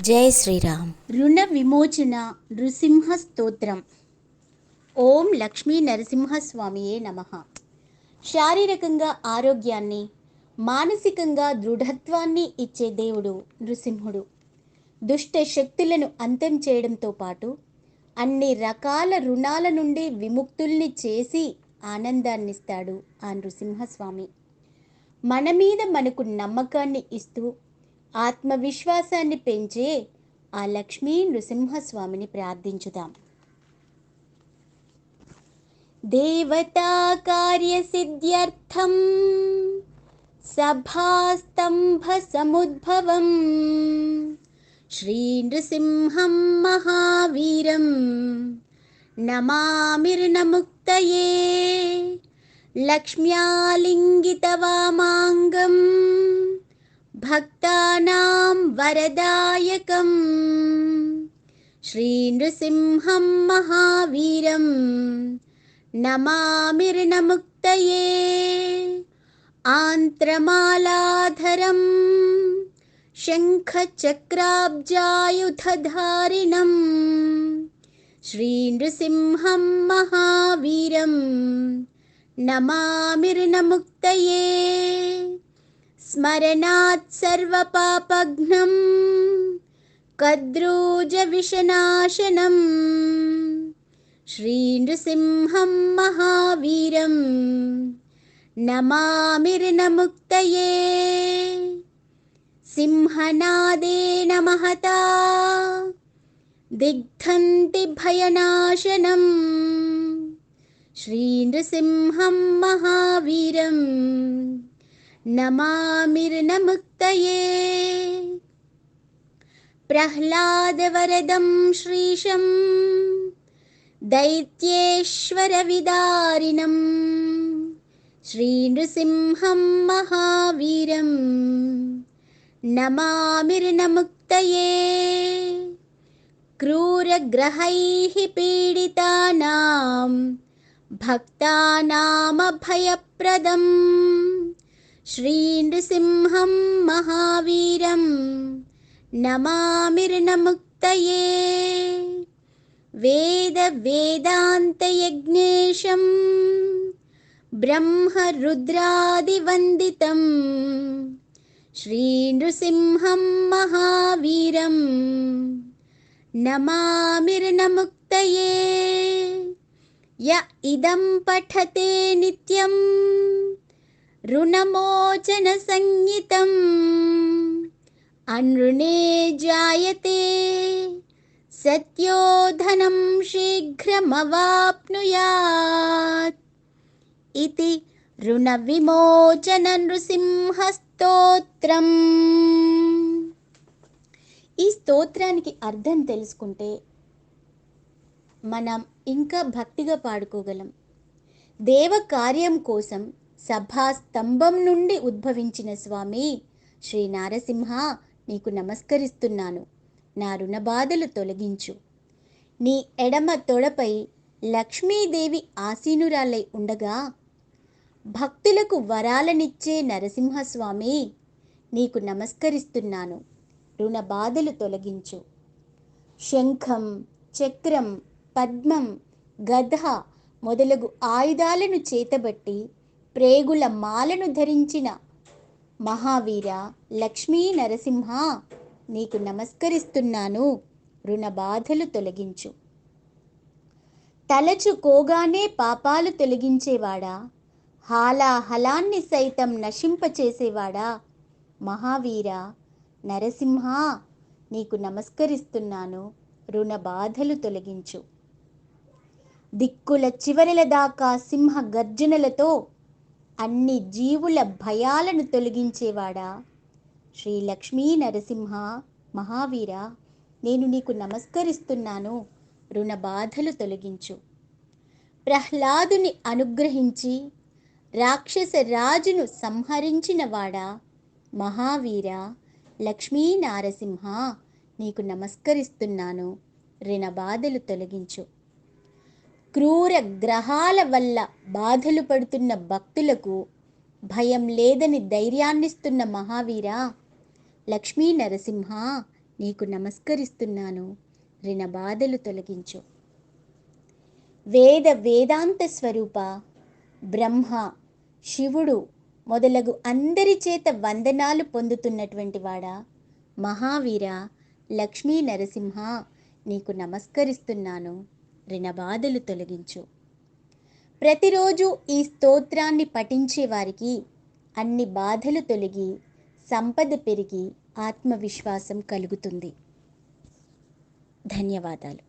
జై శ్రీరామ్. రుణ విమోచన నృసింహ స్తోత్రం. ఓం లక్ష్మీ నరసింహస్వామియే నమ. శారీరకంగా ఆరోగ్యాన్ని మానసికంగా దృఢత్వాన్ని ఇచ్చే దేవుడు నృసింహుడు. దుష్ట శక్తులను అంతం చేయడంతో పాటు అన్ని రకాల రుణాల నుండి విముక్తుల్ని చేసి ఆనందాన్నిస్తాడు ఆ నృసింహస్వామి. మన మీద మనకు నమ్మకాన్ని ఇస్తూ ఆత్మవిశ్వాసాన్ని పెంచే ఆ లక్ష్మీ నృసింహస్వామిని ప్రార్థించుదాం దేవతా కార్యసిద్ధ్యర్థం సభాస్తంభ సముద్భవం శ్రీ నృసింహం మహావీరం भक्तानां वरदायकम्। श्रीनृसिंहं महावीरं नमामिर्नमुक्तये। आन्त्रमालाधरम् शङ्खचक्राब्जायुधधारिणम् श्रीनृसिंहं महावीरं नमामिर्नमुक्तये। स्मरणात् स्मरणात्सर्वपापघ्नं कद्रोजविशनाशनं श्रीनृसिंहं महावीरं नमामिर्नमुक्तये। सिंहनादेन महता दिग्धन्ति भयनाशनम् श्रीनृसिंहं महावीरम्। नमामिर्नमुक्तये। प्रह्लादवरदं श्रीशं दैत्येश्वरविदारिणं श्रीनृसिंहं महावीरं। नमामिर्नमुक्तये। क्रूरग्रहैः पीडितानां भक्तानांभयप्रदम् श्रीनृसिंहं महावीरं नमामिर्नमुक्तये। वेदवेदान्तयज्ञेशं ब्रह्मरुद्रादिवन्दितं श्रीनृसिंहं महावीरं नमामिर्नमुक्तये। य इदं पठते नित्यम्। రుణమోచన సంగీతం అనృణే జాయతే సత్యోధనం శీఘ్రమవాప్నుయాత్ ఇది రుణ విమోచన నృసింహస్తోత్రం ఈ స్తోత్రానికి అర్థం తెలుసుకుంటే మనం ఇంకా భక్తిగా పాడుకోగలం. దేవ కార్యం కోసం సభాస్తంభం నుండి ఉద్భవించిన స్వామి. శ్రీ నారసింహ నీకు నమస్కరిస్తున్నాను. నా రుణబాధలు తొలగించు. నీ ఎడమ తొడపై లక్ష్మీదేవి ఆసీనురాలై ఉండగా భక్తులకు వరాలనిచ్చే నరసింహస్వామి నీకు నమస్కరిస్తున్నాను. రుణ బాధలు తొలగించు. శంఖం చక్రం పద్మం గధ మొదలగు ఆయుధాలను చేతబట్టి ప్రేగుల మాలను ధరించిన మహావీర లక్ష్మీ నరసింహ నీకు నమస్కరిస్తున్నాను. రుణ బాధలు తొలగించు. తలచుకోగానే పాపాలు తొలగించేవాడా? హాలాహలాన్ని సైతం నశింపచేసేవాడా? మహావీర నరసింహ నీకు నమస్కరిస్తున్నాను. రుణ బాధలు తొలగించు. దిక్కుల చివరల దాకా సింహ గర్జనలతో అన్ని జీవుల భయాలను తొలగించేవాడా? శ్రీ లక్ష్మీ నరసింహ మహావీర నేను నీకు నమస్కరిస్తున్నాను రుణ బాధలు తొలగించు. ప్రహ్లాదుని అనుగ్రహించి రాక్షస రాజును సంహరించినవాడా? మహావీర లక్ష్మీ నారసింహ నీకు నమస్కరిస్తున్నాను రుణ బాధలు తొలగించు. క్రూర గ్రహాల వల్ల బాధలు పడుతున్న భక్తులకు భయం లేదని ధైర్యాన్నిస్తున్న మహావీర లక్ష్మీ నరసింహ నీకు నమస్కరిస్తున్నాను. రిణ బాధలు తొలగించు. వేద వేదాంత స్వరూప బ్రహ్మ శివుడు మొదలగు అందరి చేత వందనాలు పొందుతున్నటువంటి వాడా? మహావీర లక్ష్మీ నరసింహ నీకు నమస్కరిస్తున్నాను. రిణబాధలు తొలగించు. ప్రతిరోజు ఈ స్తోత్రాన్ని పఠించే వారికి అన్ని బాధలు తొలగి సంపద పెరిగి ఆత్మవిశ్వాసం కలుగుతుంది. ధన్యవాదాలు.